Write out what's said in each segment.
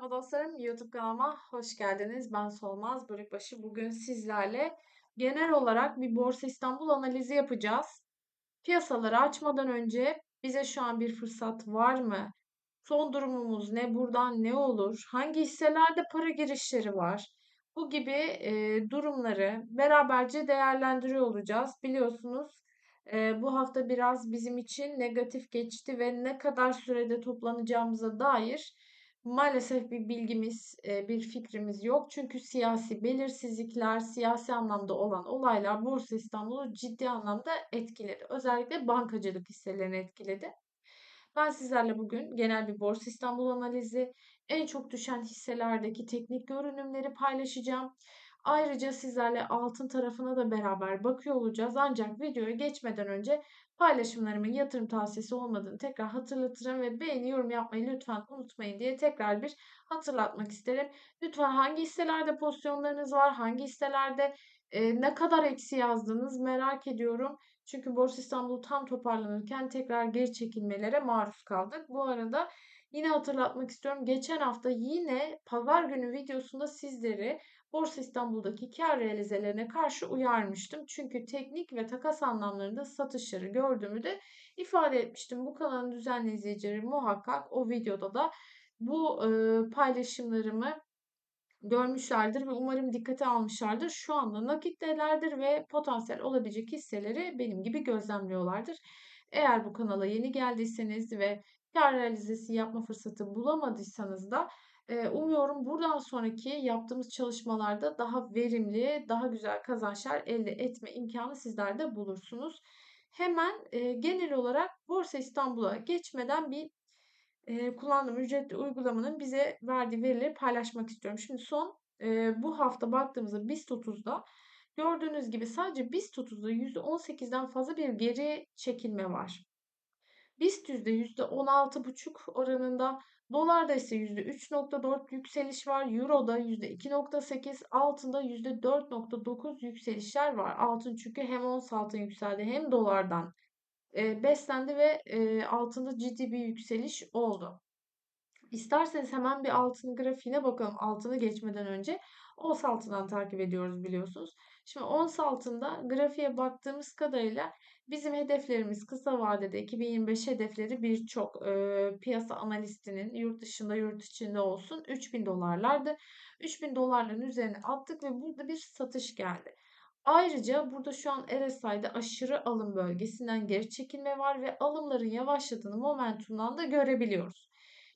Merhaba dostlarım, YouTube kanalıma hoş geldiniz. Ben Solmaz Börekbaşı. Bugün sizlerle genel olarak bir Borsa İstanbul analizi yapacağız. Piyasaları açmadan önce bize şu an bir fırsat var mı? Son durumumuz ne? Buradan ne olur? Hangi hisselerde para girişleri var? Bu gibi e, durumları beraberce değerlendiriyor olacağız. Biliyorsunuz e, bu hafta biraz bizim için negatif geçti ve ne kadar sürede toplanacağımıza dair Maalesef bir bilgimiz, e, bir fikrimiz yok. Çünkü siyasi belirsizlikler, siyasi anlamda olan olaylar Borsa İstanbul'u ciddi anlamda etkiledi. Özellikle bankacılık hisselerini etkiledi. Ben sizlerle bugün genel bir Borsa İstanbul analizi, en çok düşen hisselerdeki teknik görünümleri paylaşacağım. Ayrıca sizlerle altın tarafına da beraber bakıyor olacağız. Ancak videoya geçmeden önce paylaşımlarımın yatırım tavsiyesi olmadığını tekrar hatırlatırım ve beğeni yorum yapmayı lütfen unutmayın diye tekrar bir hatırlatmak isterim. Lütfen hangi hisselerde pozisyonlarınız var, hangi hisselerde e, ne kadar eksi yazdığınız merak ediyorum. Çünkü Borsa İstanbul tam toparlanırken tekrar geri çekilmelere maruz kaldık. Bu arada yine hatırlatmak istiyorum. Geçen hafta yine pazar günü videosunda sizleri Borsa İstanbul'daki kar realizelerine karşı uyarmıştım. Çünkü teknik ve takas anlamlarında satışları gördüğümü de ifade etmiştim. Bu kanalın düzenli izleyicileri muhakkak o videoda da bu e, paylaşımlarımı görmüşlerdir ve umarım dikkate almışlardır. Şu anda nakittelerdir ve potansiyel olabilecek hisseleri benim gibi gözlemliyorlardır. Eğer bu kanala yeni geldiyseniz ve kar realizesi yapma fırsatı bulamadıysanız da umuyorum buradan sonraki yaptığımız çalışmalarda daha verimli, daha güzel kazançlar elde etme imkanı sizler de bulursunuz. Hemen genel olarak Borsa İstanbul'a geçmeden bir kullandığım ücretli uygulamanın bize verdiği verileri paylaşmak istiyorum. Şimdi son bu hafta baktığımızda BIST 30'da gördüğünüz gibi sadece BIST 30'da %18'den fazla bir geri çekilme var. BIST yüzde 16,5 oranında, dolarda ise %3,4 yükseliş var, euroda %2,8, altında %4,9 yükselişler var. Altın çünkü hem ons altın yükseldi hem dolardan e, beslendi ve e, altında ciddi bir yükseliş oldu. İsterseniz hemen bir altın grafiğine bakalım altını geçmeden önce. Ons altından takip ediyoruz biliyorsunuz. Şimdi ons altında grafiğe baktığımız kadarıyla bizim hedeflerimiz kısa vadede 2025 hedefleri birçok e, piyasa analistinin yurt dışında yurt içinde olsun 3000 dolarlardı. 3000 dolarların üzerine attık ve burada bir satış geldi. Ayrıca burada şu an RSI'de aşırı alım bölgesinden geri çekilme var ve alımların yavaşladığını momentumdan da görebiliyoruz.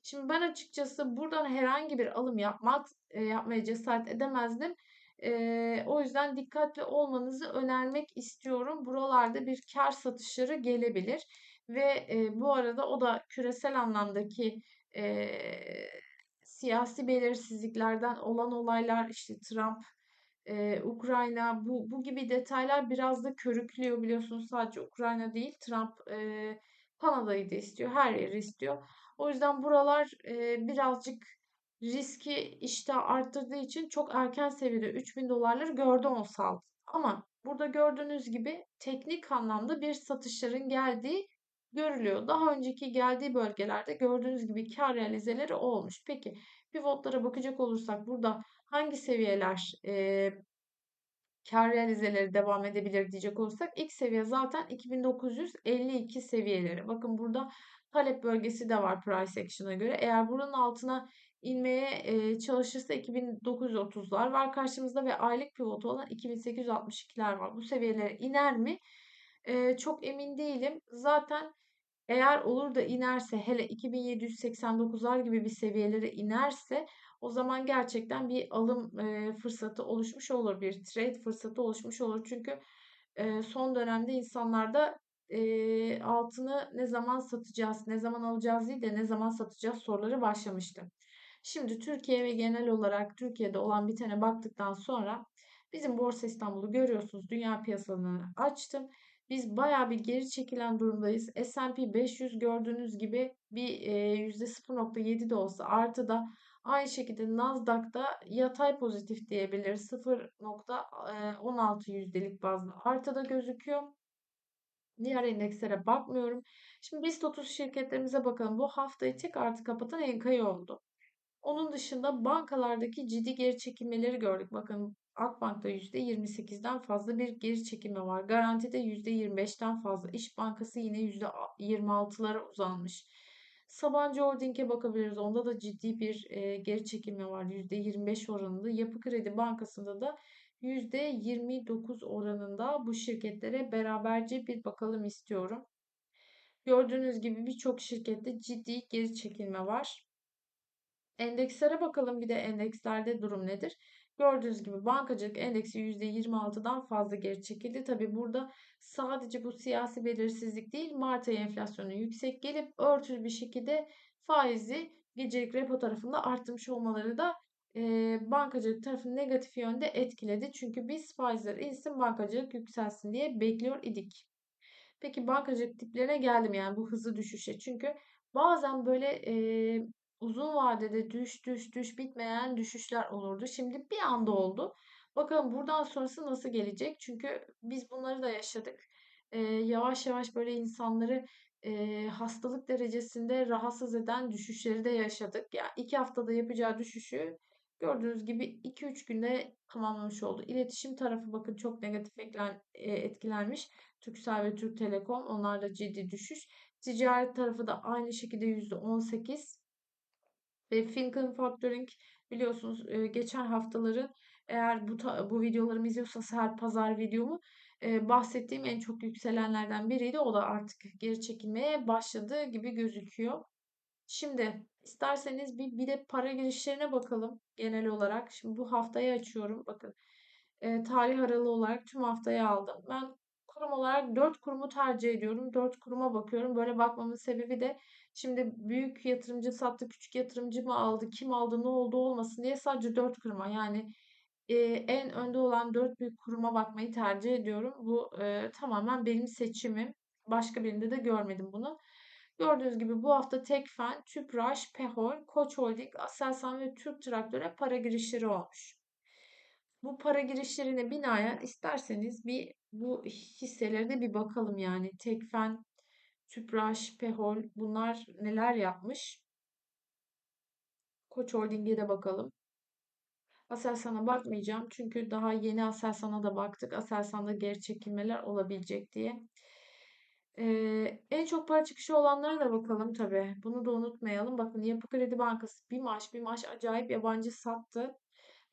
Şimdi ben açıkçası buradan herhangi bir alım yapmak e, yapmaya cesaret edemezdim. E, o yüzden dikkatli olmanızı önermek istiyorum. Buralarda bir kar satışları gelebilir ve e, bu arada o da küresel anlamdaki e, siyasi belirsizliklerden olan olaylar işte Trump e, Ukrayna bu, bu gibi detaylar biraz da körüklüyor biliyorsunuz sadece Ukrayna değil Trump e, Kanada'yı da istiyor her yeri istiyor. O yüzden buralar e, birazcık riski işte arttırdığı için çok erken seviyede 3000 dolarları gördü ons altın. Ama burada gördüğünüz gibi teknik anlamda bir satışların geldiği görülüyor. Daha önceki geldiği bölgelerde gördüğünüz gibi kar realizeleri olmuş. Peki pivotlara bakacak olursak burada hangi seviyeler e, kar realizeleri devam edebilir diyecek olursak ilk seviye zaten 2952 seviyeleri. Bakın burada talep bölgesi de var price action'a göre. Eğer buranın altına inmeye çalışırsa 2930'lar var karşımızda ve aylık pivot olan 2862'ler var. Bu seviyelere iner mi? Çok emin değilim. Zaten eğer olur da inerse hele 2789'lar gibi bir seviyelere inerse o zaman gerçekten bir alım e, fırsatı oluşmuş olur. Bir trade fırsatı oluşmuş olur. Çünkü e, son dönemde insanlarda e, altını ne zaman satacağız, ne zaman alacağız değil de ne zaman satacağız soruları başlamıştı. Şimdi Türkiye ve genel olarak Türkiye'de olan bitene baktıktan sonra bizim Borsa İstanbul'u görüyorsunuz. Dünya piyasalarını açtım. Biz baya bir geri çekilen durumdayız. S&P 500 gördüğünüz gibi bir e, %0.7 de olsa artı da aynı şekilde Nasdaq'da yatay pozitif diyebiliriz. 0.16 yüzdelik bazda artı da gözüküyor. Diğer endekslere bakmıyorum. Şimdi BIST 30 şirketlerimize bakalım. Bu haftayı tek artı kapatan Enka'yı oldu. Onun dışında bankalardaki ciddi geri çekilmeleri gördük. Bakın Akbank'ta %28'den fazla bir geri çekilme var. Garanti'de %25'ten fazla. İş Bankası yine %26'lara uzanmış. Sabancı Holding'e bakabiliriz. Onda da ciddi bir e, geri çekilme var. %25 oranında. Yapı Kredi Bankası'nda da %29 oranında bu şirketlere beraberce bir bakalım istiyorum. Gördüğünüz gibi birçok şirkette ciddi geri çekilme var. Endekslere bakalım bir de endekslerde durum nedir? Gördüğünüz gibi bankacılık endeksi %26'dan fazla geri çekildi. Tabi burada sadece bu siyasi belirsizlik değil Mart ayı enflasyonu yüksek gelip örtülü bir şekilde faizi gecelik repo tarafında artmış olmaları da e, bankacılık tarafını negatif yönde etkiledi. Çünkü biz faizler insin bankacılık yükselsin diye bekliyor idik. Peki bankacılık tiplerine geldim yani bu hızlı düşüşe. Çünkü bazen böyle e, uzun vadede düş düş düş bitmeyen düşüşler olurdu. Şimdi bir anda oldu. Bakalım buradan sonrası nasıl gelecek? Çünkü biz bunları da yaşadık. E, yavaş yavaş böyle insanları e, hastalık derecesinde rahatsız eden düşüşleri de yaşadık. Yani iki haftada yapacağı düşüşü gördüğünüz gibi 2-3 günde tamamlamış oldu. İletişim tarafı bakın çok negatif etkilenmiş. Turkcell ve Türk Telekom onlarla ciddi düşüş. Ticaret tarafı da aynı şekilde %18. Ve Fincan Factoring biliyorsunuz geçen haftaları eğer bu bu videolarımı izliyorsanız her pazar videomu bahsettiğim en çok yükselenlerden biriydi. O da artık geri çekilmeye başladığı gibi gözüküyor. Şimdi isterseniz bir, bir de para girişlerine bakalım genel olarak. Şimdi bu haftayı açıyorum. Bakın e, tarih aralığı olarak tüm haftayı aldım. Ben kurum olarak 4 kurumu tercih ediyorum. 4 kuruma bakıyorum. Böyle bakmamın sebebi de şimdi büyük yatırımcı sattı, küçük yatırımcı mı aldı, kim aldı, ne oldu olmasın diye sadece 4 kuruma yani e, en önde olan 4 büyük kuruma bakmayı tercih ediyorum. Bu e, tamamen benim seçimim. Başka birinde de görmedim bunu. Gördüğünüz gibi bu hafta Tekfen, Tüpraş, Pehol, Koç Holding, Aselsan ve Türk Traktör'e para girişleri olmuş. Bu para girişlerine binaen isterseniz bir bu hisseleri de bir bakalım yani. Tekfen, Tüpraş, Pehol bunlar neler yapmış? Koç Holding'e de bakalım. Aselsan'a bakmayacağım çünkü daha yeni Aselsan'a da baktık. Aselsan'da geri çekilmeler olabilecek diye. Ee, en çok para çıkışı olanlara da bakalım tabii. Bunu da unutmayalım. Bakın Yapı Kredi Bankası bir maaş bir maaş acayip yabancı sattı.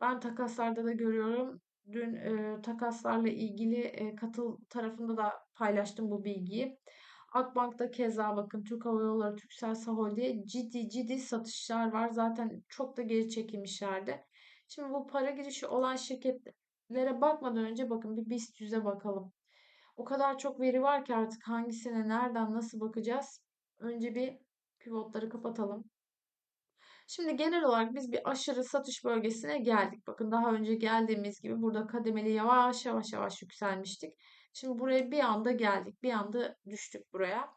Ben takaslarda da görüyorum. Dün e, takaslarla ilgili e, katıl tarafında da paylaştım bu bilgiyi. Akbank'ta keza bakın Türk Hava Yolları, Turkcell Sahol ciddi ciddi satışlar var. Zaten çok da geri çekilmişlerdi. Şimdi bu para girişi olan şirketlere bakmadan önce bakın bir BIST 100'e bakalım. O kadar çok veri var ki artık hangisine nereden nasıl bakacağız? Önce bir pivotları kapatalım. Şimdi genel olarak biz bir aşırı satış bölgesine geldik. Bakın daha önce geldiğimiz gibi burada kademeli yavaş yavaş yavaş yükselmiştik. Şimdi buraya bir anda geldik. Bir anda düştük buraya.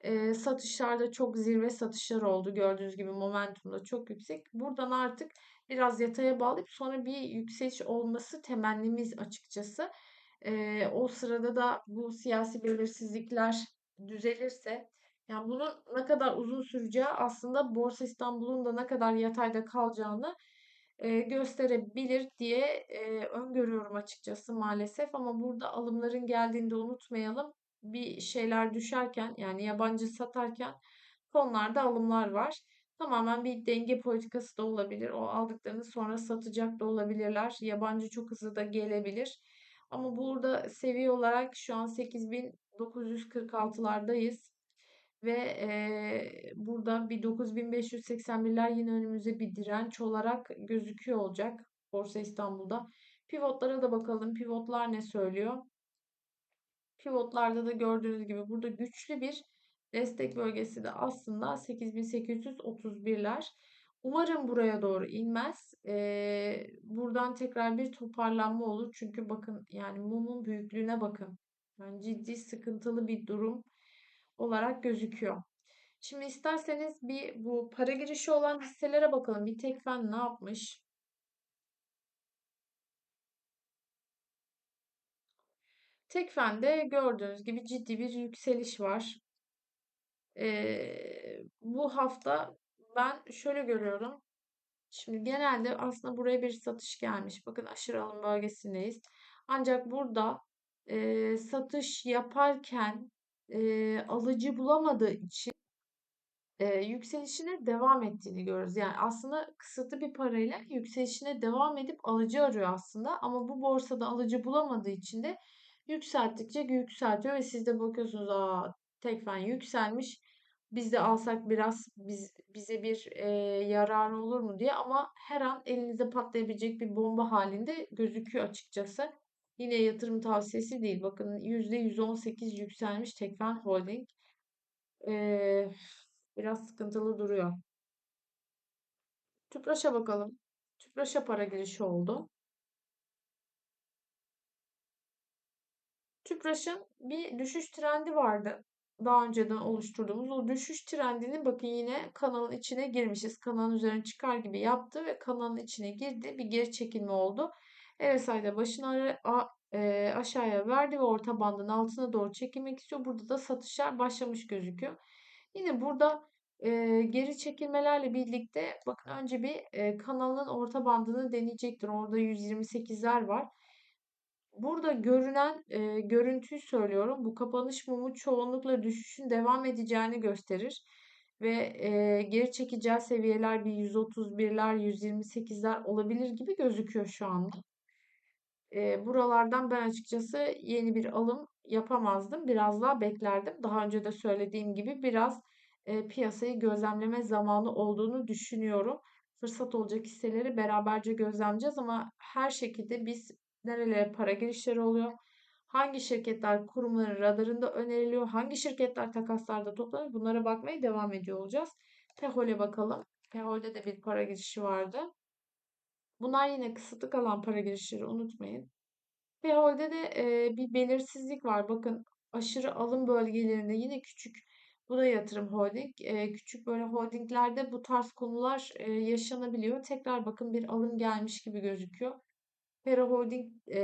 Ee, satışlarda çok zirve satışlar oldu. Gördüğünüz gibi momentum da çok yüksek. Buradan artık biraz yataya bağlayıp sonra bir yükseliş olması temennimiz açıkçası. Ee, o sırada da bu siyasi belirsizlikler düzelirse yani bunun ne kadar uzun süreceği aslında Borsa İstanbul'un da ne kadar yatayda kalacağını e, gösterebilir diye e, öngörüyorum açıkçası maalesef. Ama burada alımların geldiğinde unutmayalım. Bir şeyler düşerken yani yabancı satarken fonlarda alımlar var. Tamamen bir denge politikası da olabilir. O aldıklarını sonra satacak da olabilirler. Yabancı çok hızlı da gelebilir. Ama burada seviye olarak şu an 8946'lardayız. Ve e, burada bir 9581'ler yine önümüze bir direnç olarak gözüküyor olacak Borsa İstanbul'da. Pivotlara da bakalım. Pivotlar ne söylüyor? Pivotlarda da gördüğünüz gibi burada güçlü bir destek bölgesi de aslında 8831'ler. Umarım buraya doğru inmez. Ee, buradan tekrar bir toparlanma olur. Çünkü bakın yani mumun büyüklüğüne bakın. Yani ciddi sıkıntılı bir durum olarak gözüküyor. Şimdi isterseniz bir bu para girişi olan hisselere bakalım. Bir Tekfen ne yapmış? Tekfen'de gördüğünüz gibi ciddi bir yükseliş var. Ee, bu hafta ben şöyle görüyorum. Şimdi genelde aslında buraya bir satış gelmiş. Bakın aşırı alım bölgesindeyiz. Ancak burada e, satış yaparken e, alıcı bulamadığı için e, yükselişine devam ettiğini görüyoruz. Yani aslında kısıtlı bir parayla yükselişine devam edip alıcı arıyor aslında. Ama bu borsada alıcı bulamadığı için de yükselttikçe yükseltiyor ve siz de bakıyorsunuz aa tekfen yükselmiş. Biz de alsak biraz biz, bize bir e, yararı olur mu diye ama her an elinizde patlayabilecek bir bomba halinde gözüküyor açıkçası. Yine yatırım tavsiyesi değil. Bakın %118 yükselmiş Tekfen Holding. Ee, biraz sıkıntılı duruyor. Tüpraş'a bakalım. Tüpraş'a para girişi oldu. Tüpraş'ın bir düşüş trendi vardı. Daha önceden oluşturduğumuz o düşüş trendini bakın yine kanalın içine girmişiz. Kanalın üzerine çıkar gibi yaptı ve kanalın içine girdi. Bir geri çekilme oldu. RSI'de başını e, aşağıya verdi ve orta bandın altına doğru çekilmek istiyor. Burada da satışlar başlamış gözüküyor. Yine burada e, geri çekilmelerle birlikte bakın önce bir e, kanalın orta bandını deneyecektir. Orada 128'ler var. Burada görünen e, görüntüyü söylüyorum. Bu kapanış mumu çoğunlukla düşüşün devam edeceğini gösterir. Ve e, geri çekeceği seviyeler bir 131'ler, 128'ler olabilir gibi gözüküyor şu anda. E, buralardan ben açıkçası yeni bir alım yapamazdım. Biraz daha beklerdim. Daha önce de söylediğim gibi biraz e, piyasayı gözlemleme zamanı olduğunu düşünüyorum. Fırsat olacak hisseleri beraberce gözlemleyeceğiz ama her şekilde biz nerelere para girişleri oluyor, hangi şirketler kurumların radarında öneriliyor, hangi şirketler takaslarda toplanıyor bunlara bakmaya devam ediyor olacağız. Pehol'e bakalım. Pehol'de de bir para girişi vardı. Bunlar yine kısıtlı kalan para girişleri unutmayın. Pehol'de de e, bir belirsizlik var. Bakın aşırı alım bölgelerinde yine küçük bu da yatırım holding. E, küçük böyle holdinglerde bu tarz konular e, yaşanabiliyor. Tekrar bakın bir alım gelmiş gibi gözüküyor. Pera Holding e,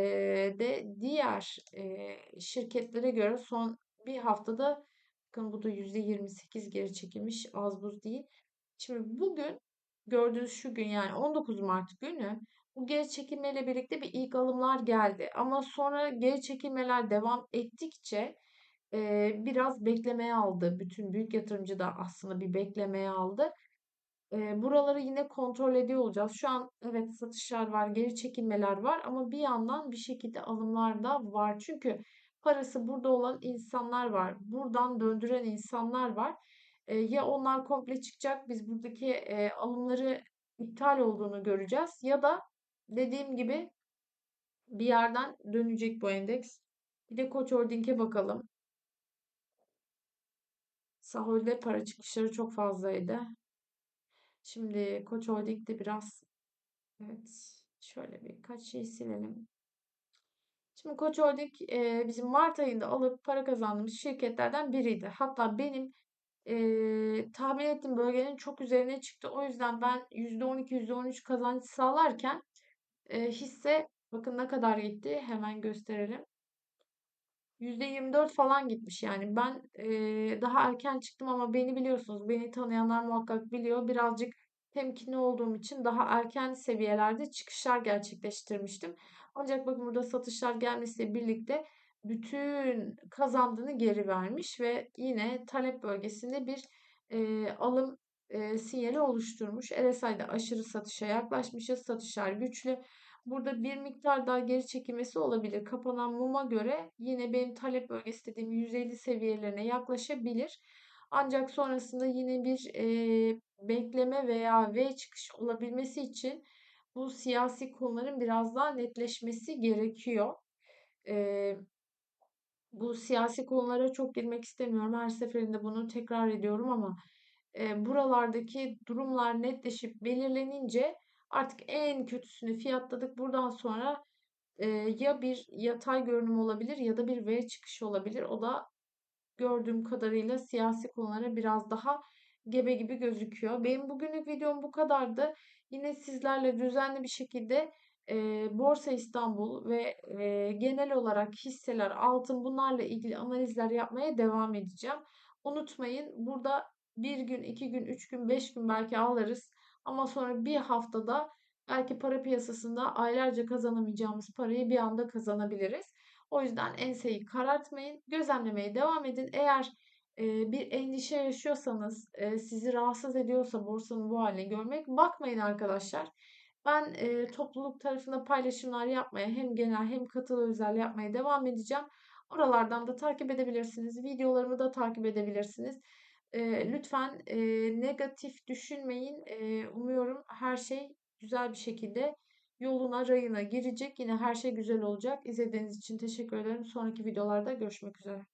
de diğer e, şirketlere göre son bir haftada bakın bu da %28 geri çekilmiş az buz değil. Şimdi bugün gördüğünüz şu gün yani 19 Mart günü bu geri çekilmeyle birlikte bir ilk alımlar geldi. Ama sonra geri çekilmeler devam ettikçe e, biraz beklemeye aldı. Bütün büyük yatırımcı da aslında bir beklemeye aldı. E, buraları yine kontrol ediyor olacağız. Şu an evet satışlar var, geri çekilmeler var ama bir yandan bir şekilde alımlar da var. Çünkü parası burada olan insanlar var. Buradan döndüren insanlar var. E, ya onlar komple çıkacak, biz buradaki e, alımları iptal olduğunu göreceğiz. Ya da dediğim gibi bir yerden dönecek bu endeks. Bir de Koç Holding'e bakalım. Sahilde para çıkışları çok fazlaydı. Şimdi Koç Holding'de biraz evet şöyle birkaç şey silelim. Şimdi Koç Holding e, bizim Mart ayında alıp para kazandığımız şirketlerden biriydi. Hatta benim e, tahmin ettiğim bölgenin çok üzerine çıktı. O yüzden ben %12, %13 kazanç sağlarken e, hisse bakın ne kadar gitti hemen gösterelim. %24 falan gitmiş yani. Ben e, daha erken çıktım ama beni biliyorsunuz. Beni tanıyanlar muhakkak biliyor. Birazcık temkinli olduğum için daha erken seviyelerde çıkışlar gerçekleştirmiştim. Ancak bakın burada satışlar gelmesiyle birlikte bütün kazandığını geri vermiş ve yine talep bölgesinde bir e, alım e, sinyali oluşturmuş. RSI'de aşırı satışa yaklaşmışız. Satışlar güçlü. Burada bir miktar daha geri çekilmesi olabilir. Kapanan muma göre yine benim talep bölgesi dediğim 150 seviyelerine yaklaşabilir. Ancak sonrasında yine bir e, bekleme veya V çıkış olabilmesi için bu siyasi konuların biraz daha netleşmesi gerekiyor. E, bu siyasi konulara çok girmek istemiyorum. Her seferinde bunu tekrar ediyorum ama e, buralardaki durumlar netleşip belirlenince Artık en kötüsünü fiyatladık. Buradan sonra e, ya bir yatay görünüm olabilir ya da bir V çıkışı olabilir. O da gördüğüm kadarıyla siyasi konulara biraz daha gebe gibi gözüküyor. Benim bugünlük videom bu kadardı. Yine sizlerle düzenli bir şekilde e, Borsa İstanbul ve e, genel olarak hisseler, altın bunlarla ilgili analizler yapmaya devam edeceğim. Unutmayın burada bir gün, iki gün, üç gün, beş gün belki alırız. Ama sonra bir haftada belki para piyasasında aylarca kazanamayacağımız parayı bir anda kazanabiliriz. O yüzden enseyi karartmayın. Gözlemlemeye devam edin. Eğer e, bir endişe yaşıyorsanız, e, sizi rahatsız ediyorsa borsanın bu halini görmek, bakmayın arkadaşlar. Ben e, topluluk tarafında paylaşımlar yapmaya hem genel hem katılı özel yapmaya devam edeceğim. Oralardan da takip edebilirsiniz. Videolarımı da takip edebilirsiniz. E, lütfen e, negatif düşünmeyin. E, umuyorum her şey güzel bir şekilde yoluna, rayına girecek. Yine her şey güzel olacak. İzlediğiniz için teşekkür ederim. Sonraki videolarda görüşmek üzere.